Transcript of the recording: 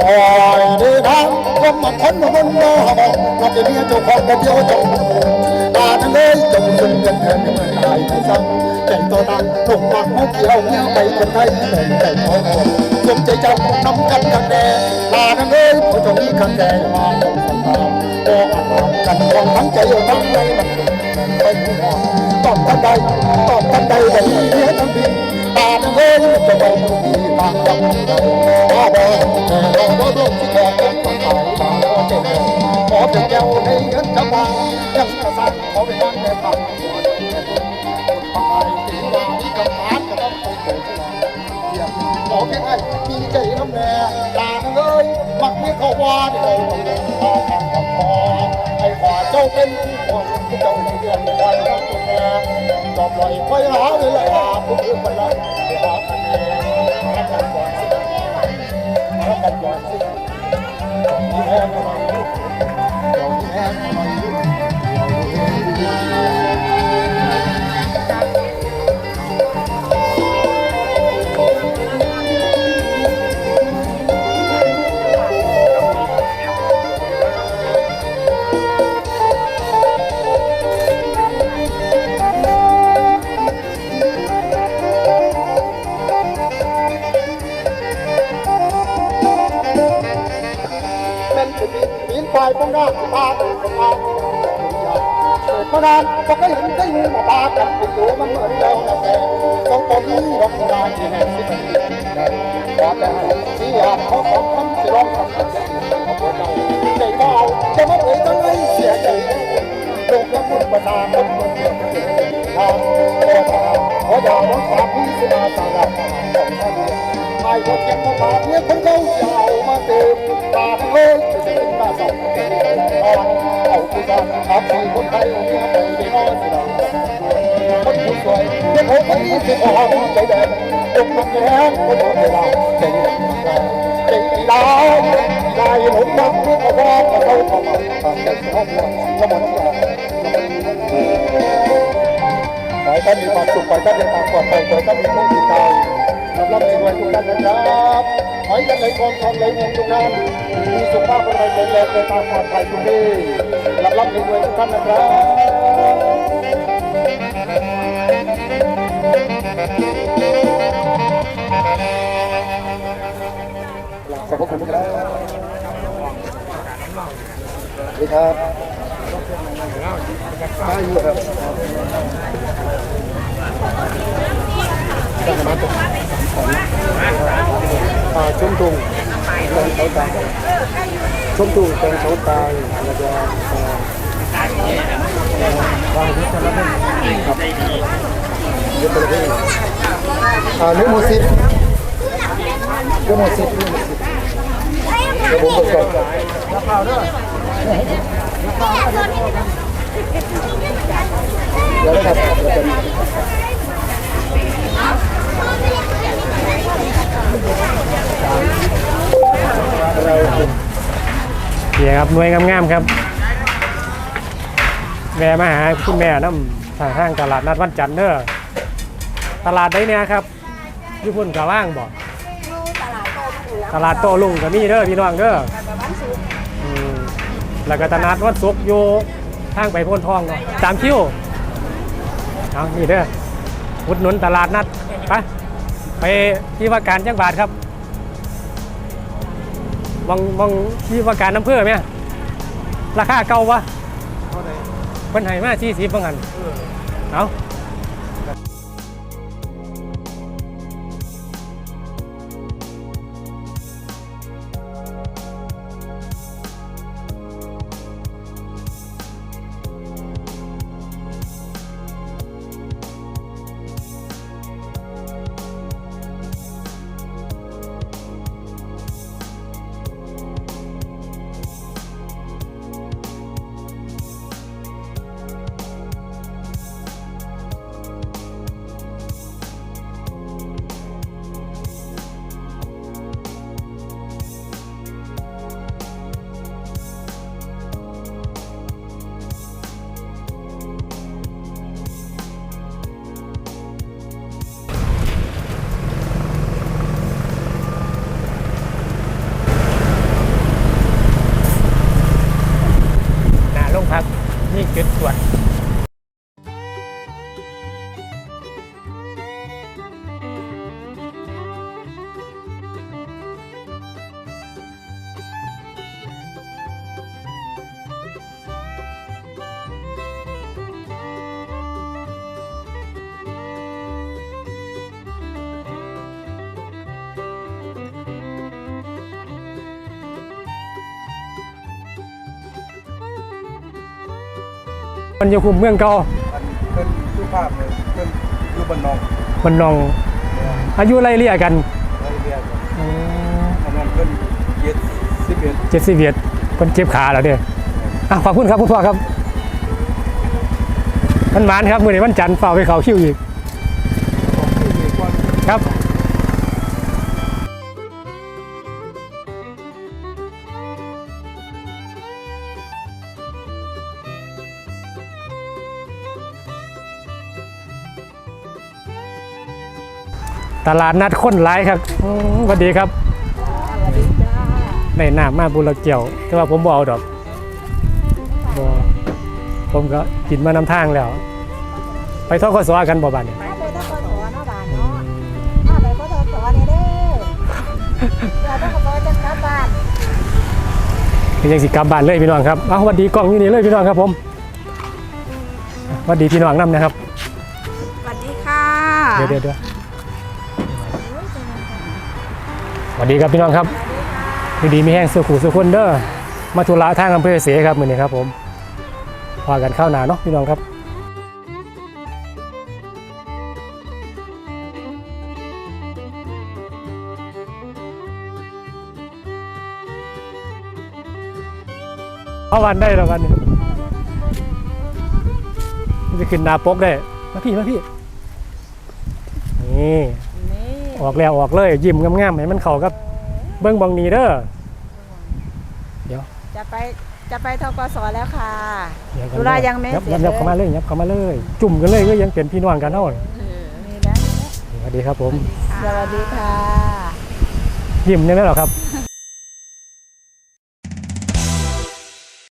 โอ้ยดินทางก็มาคนมาบนบ่บอกเราเป็นเมียเจ้าของบ่เดียวจ้าตาทั้งเลยจงสุนเงินแทนเมื่อตายไม่ซ้ำใจตัวนั้นหนุ่มปักมุกเกี่ยวเงี้ยไปคนไทยแต่ใจขอคนสมใจเจ้านำกันกันแน่ตาทั้งเลยผู้จงมีคันแดงมาตรงสตามโอ้อันรำกันวางทั้งใจเอาทั้งในมันไปหัวตอบทันใดตอบทันใด เป็นแก้วในเงินจะมายังกระสันขอเป็นบ้านในปากหัวใจแก่คนปากตีว่ามีกำลังก็ต้องไปเกิดเยี่ยมขอเพียงไอ้มีใจน้ำแน่ตาทั้งเลยมักไม่เข้าว่าเดียวพอทางกับพอไอ้ขวาเจ้าเป็นผู้คนเจ้าเดือนไว้รับตัวแม่จอบลอยค่อยหาเวลาผู้อื่นคนละหา ปีนควายพงหน้าตาตื่นสภาเกิดมานานก็เคยเห็นได้ยินมาปากันติดตัวมันเหมือนเรานะแต่ต้องตอนนี้ร้องได้ที่แห่งที่มันว่าแต่ที่อยากขาสองคนสิร้องทำกันจเขาเปิดเราใจเบาจะมาเอ่ยจังไงเสียใจโลกละมุนประนาคนคนเดียวทางขอทางขอดาวน้องสาวพี่สิมาสาระของท่านไอ้พวกเก็บมาฝากเนี่ยของเขา เอาผู้ชายขับสี่คนไทยเอาเนี่ยไปนอนสิเราคนผู้สวยเด็กคนคนที่สิบหกใจแดงตกมันแย้งคนโดนเราใจแดงใจดาวใจหลงรักเมื่อเขาว่าเขาเขาเขาเขาใจชอบหัวเขาบอกว่าขอให้ท่านมีความสุขขอให้ท่านเดินทางปลอดภัยขอให้ท่านมีโชคดีใจรับรับในวันทุกท่านนะครับ ขอให้ท่านในความทองในเงินทุกท่านมีสุขภาพแข็งแรแข็งแรงเดินทางปลอดภัยทุกที่รับรับในวันทุกท่านนะครับขอบคุณครับสวัสดีครับมาอยู่ครับได้มาตก อ่าชมตุงตรงเขาตายชมตุงตรงเขาตายแล้วก็อ่าวางที่จะรับครับเดี๋ยวไปเลยอ่าเนื้อหมูสิบเนื้อหมูสิบเนื้อหมูสิบเดี๋ยวผมไปก่อนรับเปล่าเด้อเดี๋ยวนะครับ เดี๋ยวเป็นเนี่ยครับหน่วยงามๆครับ แม่มาหาคุณแม่น้ำทางห้างตลาดนัดวันจันทร์เด้อตลาดได้เนี่ยครับยุพุ่นกะว่างบอกตลาดโตลุงก็มีเด้อพี่น้องเด้อแล้วก็ตลาดวัดสุกร์อยู่ทางไปโพนทองเนาะตามคิวเอานี่เด้ออุดหนุนตลาดนัดไป ไปที่ว่าการจังบาทครับมองมองที่ว่าการน้ำเพื่อไหมราคาเก่าวะเพิ่นให้มาสี่สิบบางหันเอา จุดตรวจ มันอยู่คุมเมืองเก่าอันเพิ่นรูปภาพเลยเพิ่นอยู่บนนองมันนอง อายุไล่เลี่ยกันไรเรียกอันนั้นเพิ่นเย็ดสิบเอ็ดเจ็ดสิบเอ็ดคนเจ็บขาแล้วเนี่ยอะขอบคุณครับคุณพ่อครับมันหมานครับมือนี้วันจันทร์เฝ้าไปเขาคิวอีก ของที่มีความ ครับ ตลาดนัดคนหลายครับอืมสวัสดีครับในน้ำมาบุรเกี่ยว แต่ว่าผมบ่เอาดอกบ่ผมก็กินมานำทางแล้ว ไปทกสกันบ่บานเนี่ยถ้าไปถ้าคนหัวเนาะบ้านเนาะถ้าไปก็ทศเนี่ยเด้อเราต้องขอจังกลับบ้านเป็นยังสิกลับบ้านเลยพี่น้องครับเอาสวัสดีกล้องอยู่นี่เลยพี่น้องครับผมสวัสดีพี่น้องนํนะครับสวัสดีค่ะเดี๋ยวเดี๋ยว สวัสดีครับพี่น้องครับดีดีมีแห้งสุขุสุขคนเด้อมาธุระทางอำเภอเสครับมือนี้ครับผมพากันเข้านาเนาะพี่น้องครับเอาวันได้แล้ววันนี้มันจะขึ้นนาปกได้มาพี่มาพี่นี่ ออกแล้วออกเลยยิ้มงามๆให้มันเข้ากับเบิ้งบองนี้เด้อเดี๋ยวจะไปจะไปทกศแล้วค่ะเดี๋ยวกันธุระยังไม่ยับเสร็ยัจบยับเข้ามาเลยยับเข้ามาเลย จุ่มกันเลยก็ยังเป็นพี่น้องกันเท่านี่นะสวัสดีครับผมสวัสดีค่ะยิ้มได้ไหมหรอครับ